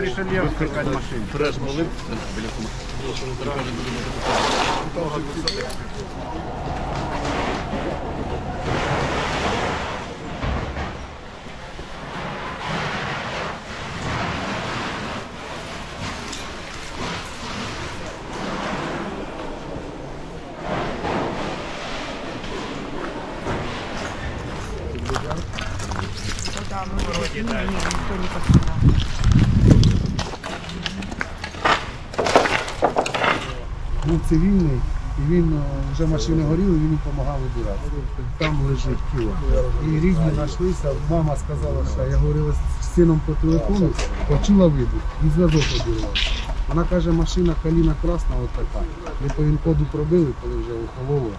Рішельєвська якась машина. Фреш малим біля кума. Був цивільний, і він е, вже машини горіли, він допомагав вибирати. Там лежить тіло. І рідні знайшлися, мама сказала, що я говорила з сином по телефону, почула вибух, і зв'язок обірвався. Вона каже, машина каліна красна, от така. Ми по інкоду пробили, коли вже охололо.